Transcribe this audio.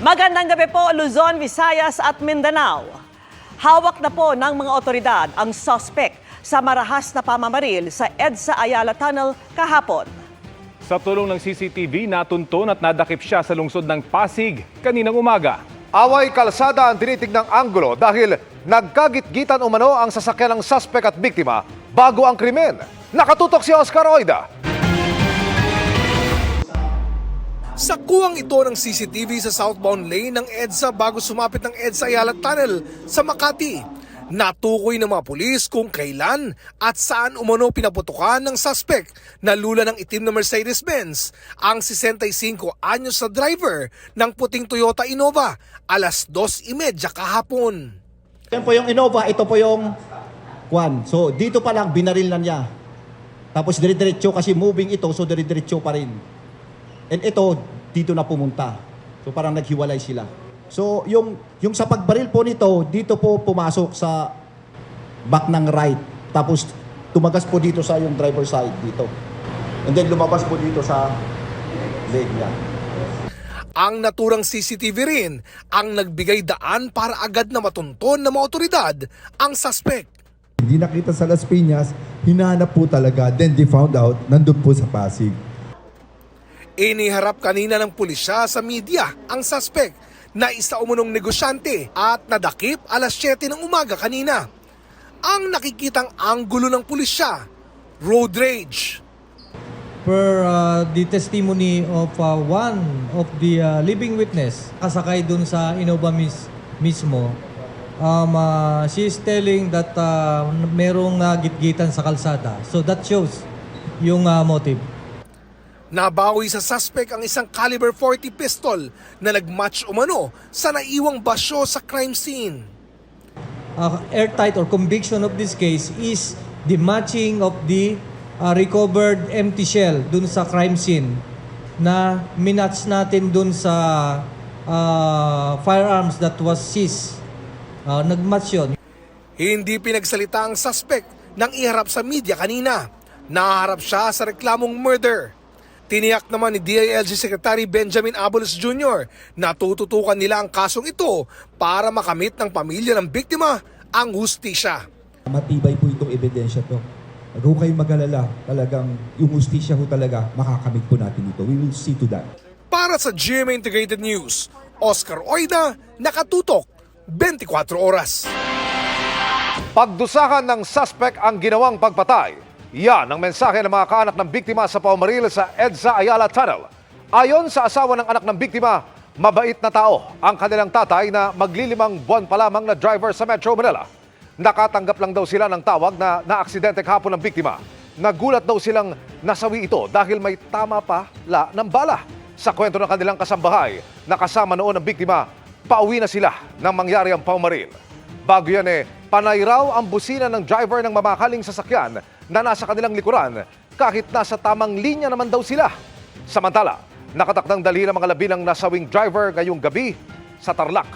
Magandang gabi po, Luzon, Visayas at Mindanao. Hawak na po ng mga otoridad ang suspect sa marahas na pamamaril sa EDSA Ayala Tunnel kahapon. Sa tulong ng CCTV, natunton at nadakip siya sa lungsod ng Pasig kaninang umaga. Away kalsada ang tinitignang anggulo dahil nagkagit-gitan umano ang sasakyan ng suspect at biktima bago ang krimen. Nakatutok si Oscar Oida. Sa kuwang ito ng CCTV sa southbound lane ng EDSA bago sumapit ng EDSA Ayala Tunnel sa Makati. Natukoy ng mga pulis kung kailan at saan umano pinaputukan ng suspect na lula ng itim na Mercedes-Benz ang 65 anyos na driver ng puting Toyota Innova alas 2.30 kahapon. Yan po yung Innova, ito po yung Kwan. So dito pa lang binaril na niya. Tapos dire-diretso kasi moving ito, so dire-diretso pa rin. And ito, dito na pumunta. So parang naghiwalay sila. So yung yung sa pagbaril po nito, dito po pumasok sa back ng right. Tapos tumagas po dito sa yung driver side dito. And then lumabas po dito sa leg niya. Ang naturang CCTV rin ang nagbigay daan para agad na matunton ng mga otoridad ang suspect. Hindi nakita sa Las Piñas, hinanap po talaga. Then they found out, nandun po sa Pasig. Iniharap kanina ng pulisya sa media ang suspect na isa umunong negosyante at nadakip alas 7 ng umaga kanina. Ang nakikitang anggulo ng pulisya, road rage. per uh, the testimony of uh, one of the uh, living witness kasakay dun sa Innova mis- mismo um, uh, she is telling that uh, merong uh, gitgitan sa kalsada so that shows yung uh, motive Nabawi sa suspect ang isang caliber 40 pistol na nagmatch umano sa naiwang basyo sa crime scene. uh, airtight or conviction of this case is the matching of the uh, recovered empty shell dun sa crime scene na minatch natin dun sa uh, firearms that was seized. Uh, nagmatch yun. Hindi pinagsalita ang suspect nang iharap sa media kanina. Naharap siya sa reklamong murder. Tiniyak naman ni DILG Secretary Benjamin Abulos Jr. na tututukan nila ang kasong ito para makamit ng pamilya ng biktima ang hustisya. Matibay po itong ebidensya to. Huwag ho kayong mag-alala. Talagang yung justisya ho talaga, makakamit po natin ito. We will see to that. Para sa GMA Integrated News, Oscar Oida, nakatutok 24 oras. Pagdusahan ng suspect ang ginawang pagpatay. Yan ang mensahe ng mga kaanak ng biktima sa paumaril sa EDSA Ayala Tunnel. Ayon sa asawa ng anak ng biktima, mabait na tao ang kanilang tatay na maglilimang buwan pa lamang na driver sa Metro Manila. Nakatanggap lang daw sila ng tawag na naaksidente kahapon ng biktima. Nagulat daw silang nasawi ito dahil may tama pa la ng bala. Sa kwento ng kanilang kasambahay, nakasama noon ang biktima, pauwi na sila nang mangyari ang paumaril. Bago yan eh, panay raw ang busina ng driver ng mamakaling sasakyan na nasa kanilang likuran kahit nasa tamang linya naman daw sila. Samantala, nakatakdang dalhin ang mga labi ng nasawing driver ngayong gabi sa Tarlac.